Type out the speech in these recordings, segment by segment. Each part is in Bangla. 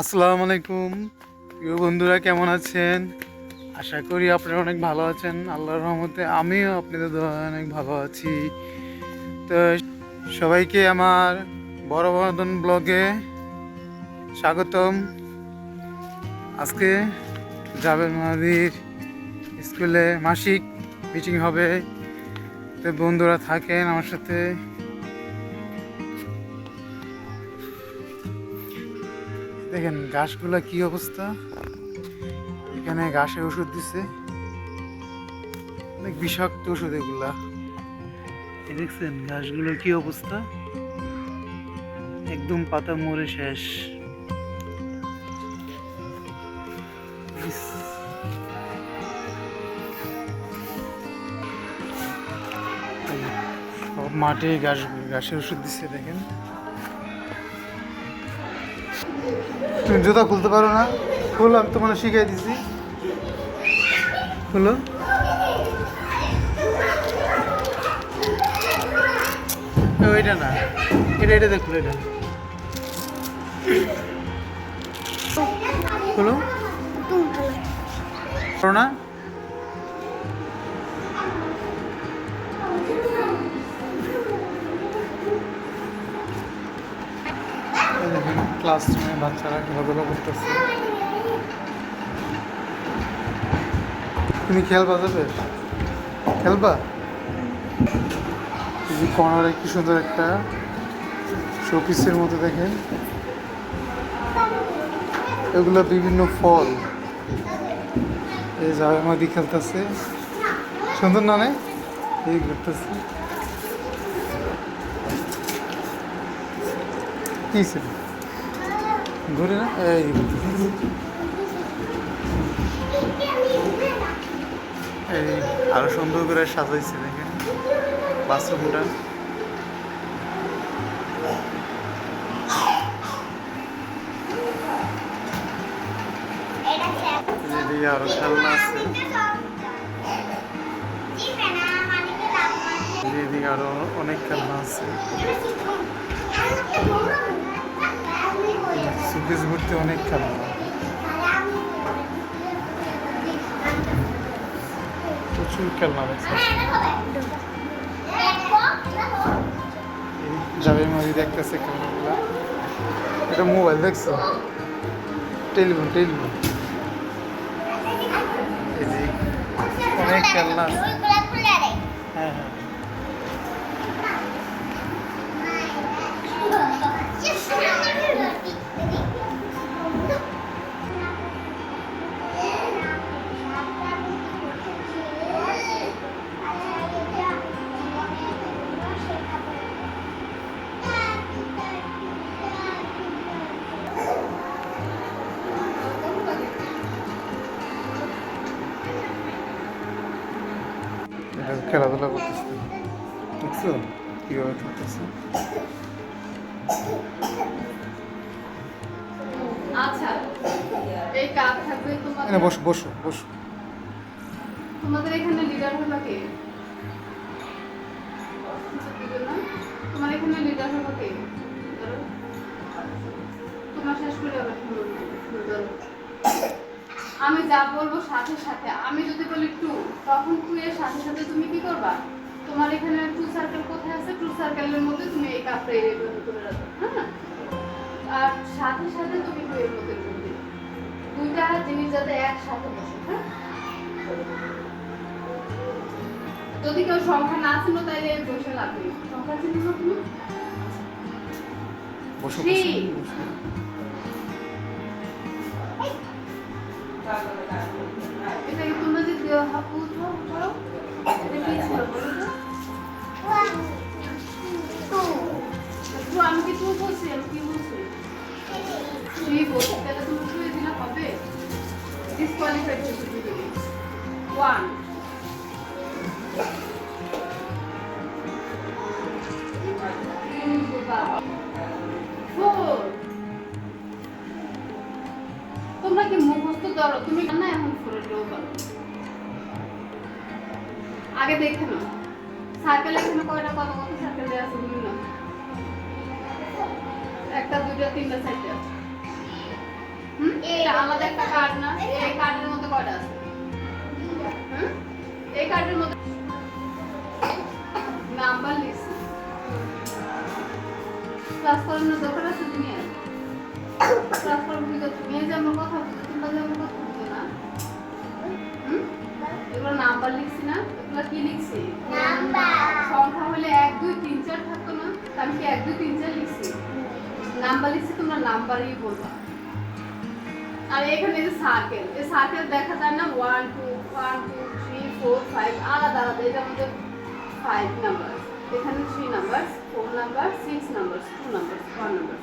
আসসালামু আলাইকুম। প্রিয় বন্ধুরা, কেমন আছেন? আশা করি আপনারা অনেক ভালো আছেন। আল্লাহর রহমতে আমিও আপনাদের অনেক ভালো আছি। তো সবাইকে আমার বড় বর্ধন ব্লগে স্বাগতম। আজকে জাবের মাদির স্কুলে মাসিক মিটিং হবে। তো বন্ধুরা থাকেন আমার সাথে। দেখেন, ঘাসগুলা কি অবস্থা? এখানে ঘাসের ওষুধ দিছে। অনেক বিষাক্ত ওষুধ এগুলা। দেখছেন, ঘাসগুলোর কি অবস্থা? একদম পাতা মরে শেষ। সব মাঠে ঘাস, ঘাসের ওষুধ দিচ্ছে দেখেন। তুমি জুতা খুলতে পারো না। খুলো আমি তোমার শিখাই দিছি খুলো। ও, এটা না। এটা এটা দেখো এটা। খুলো। করো না? ক্লাসরুমে বাচ্চারা খেলাধুলা করতেছে। তুমি খেলবা যাবে খেলবা? কর্নারে কি সুন্দর একটা শোপিসের মতো দেখেন। এগুলো বিভিন্ন ফল। এই জামা মাদি খেলতেছে। সুন্দর না? এই করতেছে কি ছিল? ঘুরে না? এই। আরও সুন্দর করে সাজাইছে দেখেন। বাথরুমটা আরও খেলনা আছে। আরও অনেক খেলনা আছে। সুকেশ ভর্তি অনেক খেলনা প্রচুর খেলনা যাবে মাঝে দেখতেছে খেলনাগুলা এটা মোবাইল, দেখছ? Telephone telephone. অনেক খেলনা আছে। এটা খেলাধুলা করতেছে। দেখছ? কীভাবে খেলতেছে? আচ্ছা। বসো বসো বসো। তোমাদের এখানে লিডার হলো কে? তোমার এখানে লিডার হলো কে? আমি যা বলব সাথে সাথে। আমি যদি বলি টু তখন টু এর সাথে সাথে তুমি কি করবা? তোমার এখানে টু সার্কেল কোথায় আছে? টু সার্কেলের মধ্যে তুমি এই কাপটা এইভাবে করে রাখো হ্যাঁ? আর সাথে সাথে তুমি টু এর মধ্যে করবে দুইটা জিনিস যাতে একসাথে বসে হ্যাঁ? যদি কেউ সংখ্যা না ছিল তাইলে বসে লাগবে সংখ্যা চিনি না তুমি? এটা কি তোমরা যে হাপু উঠাও বলো তো আমি কি তুই বলছি কি বলছি তুই বলছি তাহলে তুমি শুয়ে দিলে হবে ডিসকোয়ালিফাইড ওয়ান তোমরা কি মুখস্থ ধরো, তুমি না এখন ফোরের লোক আগে দেখে না সার্কেল এখানে কয়টা? কত কত সার্কেল দেওয়া আছে তুমি না একটা, দুইটা, তিনটা, চারটা। আলাদা একটা কার্ড না? এই কার্ডের মধ্যে কয়টা আছে? হুম? এই কার্ডের মধ্যে নাম্বার লিখছি ক্লাস করানোর দরকার নাম্বার লিখছি না? এগুলো কি লিখছি? সংখ্যা হলে এক দুই তিন চার থাকতো না? আমি কি এক দুই তিন চার লিখছি? নাম্বার লিখছি তোমরা নাম্বারই বলবা। আর এখানে যে সার্কেল এই সার্কেল দেখা যায় না? One two one two three four five আলাদা আলাদা। এটা আমাদের ফাইভ নাম্বার এখানে three number four number six number two number one number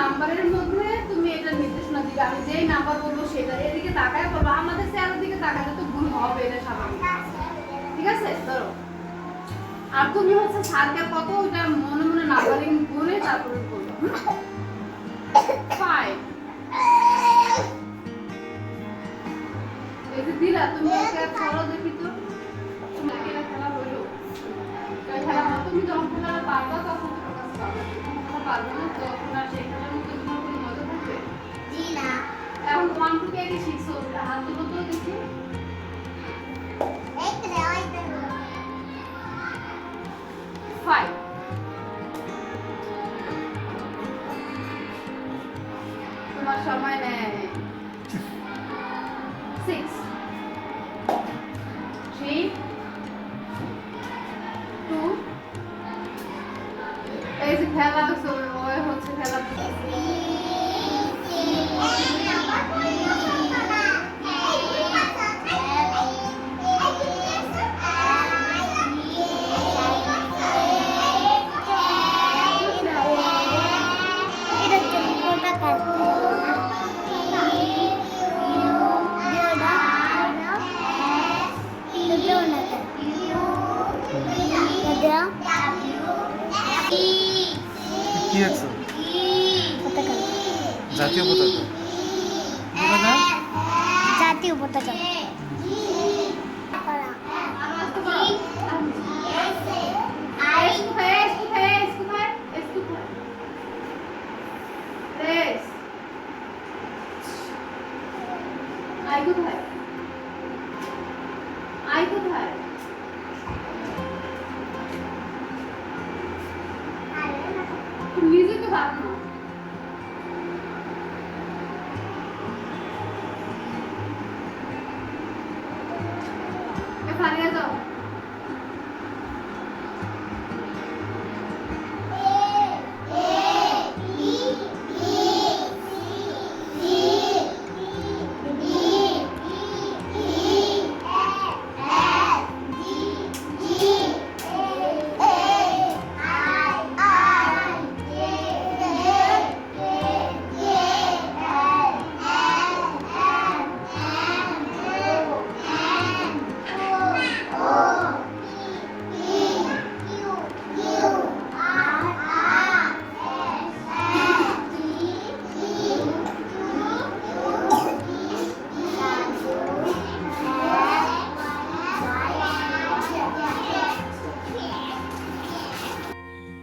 নাম্বারের মধ্যে তুমি এটা নির্দেশনা দিবে। আমি যেই নাম্বার বলব সেটা এদিকে তাকায় বলব, আমাদের স্যারের দিকে তাকালে তো ভুল হবে এটা স্বাভাবিক। ঠিক আছে? ধরো। আর তুমি হচ্ছে স্যারকে কত ওটা মনে মনে নাম্বারিং করে তারপরে বলব ফাইভ এই দিলা, তুমি একটা খেলা দেখি তো। এটা খেলা হইল খেলা তুমি যখন খেলাটা পারবা তখন পারবে না, তখন আর সেই এখন ওয়ান টু কে কি শিখছো হাত দুটো তো দেখি ফাইভ তোমার সময় নেয় সিক্স থ্রি টু এই যে খেলা চলবে ওই হচ্ছে খেলা কি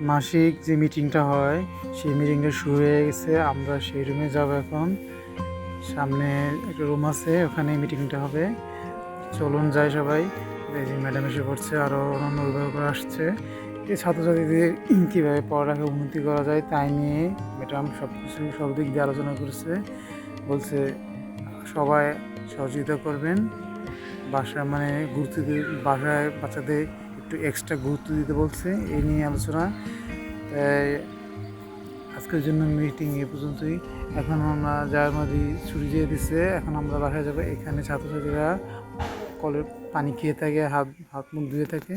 মাসিক যে মিটিংটা হয়, সেই মিটিংটা শুরু হয়ে গেছে। আমরা সেই রুমে যাব এখন। সামনে একটা রুম আছে, ওখানে মিটিংটা হবে। চলুন যাই সবাই। এই যে ম্যাডাম এসে পড়ছে আরও অন্যান্য অভিভাবকরা আসছে। এই ছাত্রছাত্রীদের কীভাবে পড়ালেখা উন্নতি করা যায় তাই নিয়ে ম্যাডাম সব কিছু সব দিক দিয়ে আলোচনা করছে। বলছে, সবাই সহযোগিতা করবেন। বাসায় মানে দিয়ে, বাসায় বাচ্চাদের একটু এক্সট্রা গুরুত্ব দিতে বলছে এই নিয়ে আলোচনা। আজকের জন্য মিটিং এ পর্যন্তই। এখন আমরা মধ্যে ছুটি দিয়ে দিচ্ছে এখন আমরা বাসায় যাব। এখানে ছাত্রছাত্রীরা কলের পানি খেয়ে থাকে, হাত হাত মুখ ধুয়ে থাকে।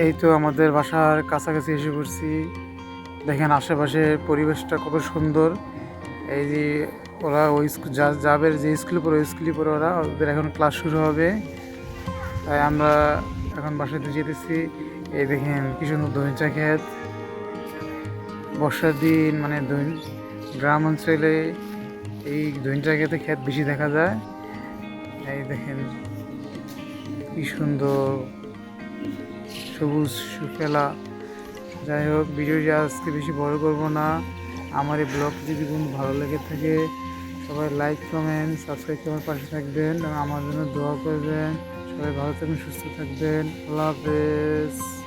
এই তো আমাদের বাসার কাছাকাছি এসে পড়ছি। দেখেন আশেপাশের পরিবেশটা কত সুন্দর। এই যে ওরা ওই যাবের যে স্কুলে পড়ে, ওই স্কুলে পড়ে ওরা, ওদের এখন ক্লাস শুরু হবে। তাই আমরা এখন বাসাতে যেতেছি। এই দেখেন কি সুন্দর দইচা ক্ষেত বর্ষার দিন মানে দৈন গ্রাম অঞ্চলে এই দইচা ক্ষেতে ক্ষেত বেশি দেখা যায়। এই দেখেন কি সুন্দর। সবুজ সুফেলা যাই হোক, ভিডিওটি আজকে বেশি বড় করব না। আমার এই ব্লগ যদি কোনো ভালো লেগে থাকে, সবাই লাইক, কমেন্ট, সাবস্ক্রাইব করে আমার পাশে থাকবেন। আমার জন্য দোয়া করবেন। সবাই ভালো থাকবেন, সুস্থ থাকবেন। আল্লাহ হাফেজ।